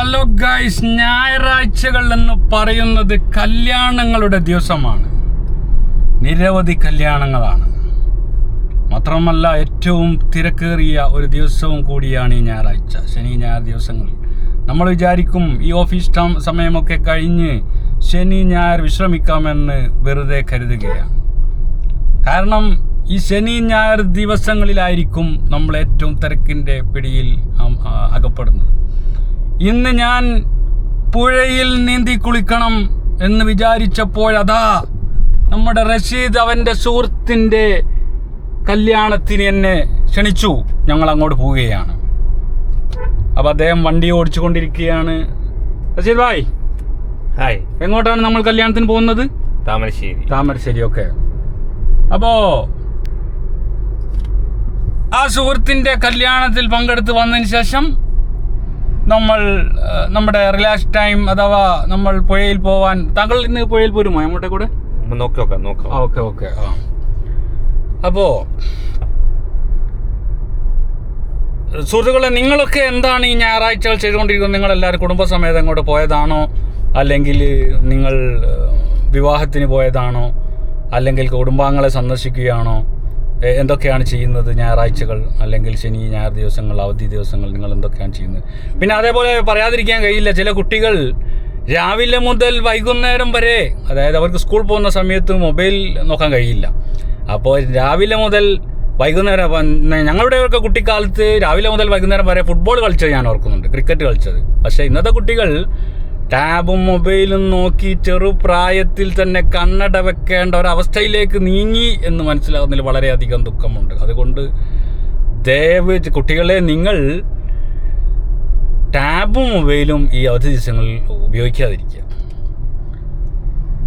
Hello guys ഞായറാഴ്ചകൾ എന്ന് പറയുന്നത് കല്യാണങ്ങളുടെ ദിവസമാണ്. നിരവധി കല്യാണങ്ങളാണ്. മാത്രമല്ല ഏറ്റവും തിരക്കേറിയ ഒരു ദിവസവും കൂടിയാണ് ഈ ഞായറാഴ്ച ശനി ഞായർ ദിവസങ്ങളിൽ. നമ്മൾ വിചാരിക്കും ഈ ഓഫീസ് സമയമൊക്കെ കഴിഞ്ഞ് ശനി ഞായർ വിശ്രമിക്കാമെന്ന് വെറുതെ കരുതുകയാണ്. കാരണം ഈ ശനി ഞായർ ദിവസങ്ങളിലായിരിക്കും നമ്മൾ ഏറ്റവും തിരക്കിന്റെ പിടിയിൽ അകപ്പെടുന്നത്. ഇന്ന് ഞാൻ പുഴയിൽ നീന്തി കുളിക്കണം എന്ന് വിചാരിച്ചപ്പോഴതാ നമ്മുടെ റഷീദ് അവന്റെ സുഹൃത്തിന്റെ കല്യാണത്തിന് എന്നെ ക്ഷണിച്ചു. ഞങ്ങൾ അങ്ങോട്ട് പോവുകയാണ്. അപ്പോൾ അദ്ദേഹം വണ്ടി ഓടിച്ചു കൊണ്ടിരിക്കുകയാണ് റഷീദ് ഭായ്. ഹായ്. എങ്ങോട്ടാണ് നമ്മൾ കല്യാണത്തിന് പോകുന്നത്? താമരശ്ശേരി. താമരശ്ശേരി ഓക്കെ. അപ്പോ ആ സുഹൃത്തിന്റെ കല്യാണത്തിൽ പങ്കെടുത്ത് വന്നതിന് ശേഷം നമ്മൾ നമ്മുടെ റിലാക്സ് ടൈം അഥവാ നമ്മൾ പുഴയിൽ പോവാൻ താങ്കൾ ഇന്ന് പുഴയിൽ പോരുമോ? അങ്ങോട്ടേ കൂടെ? നോക്കി നോക്കാം ഓക്കെ ഓക്കെ ആ. അപ്പോ സുഹൃത്തുക്കളെ നിങ്ങളൊക്കെ എന്താണ് ഈ ഞായറാഴ്ചകൾ ചെയ്തുകൊണ്ടിരിക്കുന്നത്? നിങ്ങൾ എല്ലാവരും കുടുംബസമേതം ഇങ്ങോട്ട് പോയതാണോ? അല്ലെങ്കിൽ നിങ്ങൾ വിവാഹത്തിന് പോയതാണോ? അല്ലെങ്കിൽ കുടുംബാംഗങ്ങളെ സന്ദർശിക്കുകയാണോ? എന്തൊക്കെയാണ് ചെയ്യുന്നത്? ഞായറാഴ്ചകൾ അല്ലെങ്കിൽ ശനി ഞായർ ദിവസങ്ങൾ അവധി ദിവസങ്ങൾ നിങ്ങൾ എന്തൊക്കെയാണ് ചെയ്യുന്നത്? പിന്നെ അതേപോലെ പറയാതിരിക്കാൻ കഴിയില്ല ചില കുട്ടികൾ രാവിലെ മുതൽ വൈകുന്നേരം വരെ അതായത് അവർക്ക് സ്കൂൾ പോകുന്ന സമയത്ത് മൊബൈൽ നോക്കാൻ കഴിയില്ല. അപ്പോൾ രാവിലെ മുതൽ വൈകുന്നേരം ഞങ്ങളുടെയൊക്കെ കുട്ടിക്കാലത്ത് രാവിലെ മുതൽ വൈകുന്നേരം വരെ ഫുട്ബോൾ കളിച്ചത് ഞാൻ ഓർക്കുന്നുണ്ട് ക്രിക്കറ്റ് കളിച്ചത്. പക്ഷേ ഇന്നത്തെ കുട്ടികൾ ടാബും മൊബൈലും നോക്കി ചെറുപ്രായത്തിൽ തന്നെ കണ്ണട വെക്കേണ്ട ഒരവസ്ഥയിലേക്ക് നീങ്ങി എന്ന് മനസ്സിലാകുന്നതിൽ വളരെയധികം ദുഃഖമുണ്ട്. അതുകൊണ്ട് ദയവ് കുട്ടികളെ നിങ്ങൾ ടാബും മൊബൈലും ഈ അവധി ദിവസങ്ങളിൽ ഉപയോഗിക്കാതിരിക്കുക.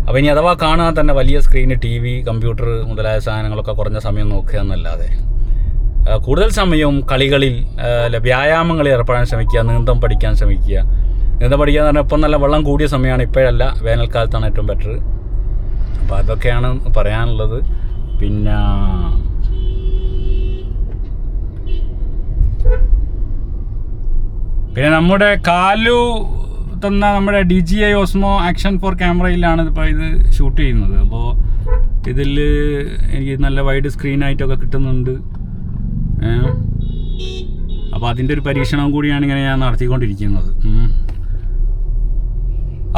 അപ്പോൾ ഇനി അഥവാ കാണാൻ തന്നെ വലിയ സ്ക്രീന് ടി വി കമ്പ്യൂട്ടർ മുതലായ സാധനങ്ങളൊക്കെ കുറഞ്ഞ സമയം നോക്കുക എന്നല്ലാതെ. കൂടുതൽ സമയവും കളികളിൽ വ്യായാമങ്ങളിൽ ഏർപ്പെടാൻ ശ്രമിക്കുക നീന്തം പഠിക്കാൻ ശ്രമിക്കുക നീന്തം പഠിക്കുക എന്ന് പറഞ്ഞാൽ ഇപ്പം നല്ല വെള്ളം കൂടിയ സമയമാണ് ഇപ്പോഴല്ല വേനൽക്കാലത്താണ് ഏറ്റവും ബെറ്റർ അപ്പോൾ അതൊക്കെയാണ് പറയാനുള്ളത്. പിന്നെ പിന്നെ നമ്മുടെ കാലു തന്ന നമ്മുടെ D J I Osmo Action four ക്യാമറയിലാണ് ഇപ്പോൾ ഇത് ഷൂട്ട് ചെയ്യുന്നത്. അപ്പോൾ ഇതിൽ എനിക്ക് നല്ല വൈഡ് സ്ക്രീനായിട്ടൊക്കെ കിട്ടുന്നുണ്ട്. അപ്പോൾ അതിന്റെ ഒരു പരീക്ഷണം കൂടിയാണ് ഇങ്ങനെ ഞാൻ നടത്തിക്കൊണ്ടിരിക്കുന്നത്.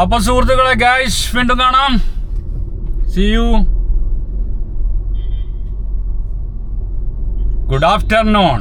അപ്പോൾ സുഹൃത്തുക്കളെ ഗായ്സ് വീണ്ടും കാണാം. C you good afternoon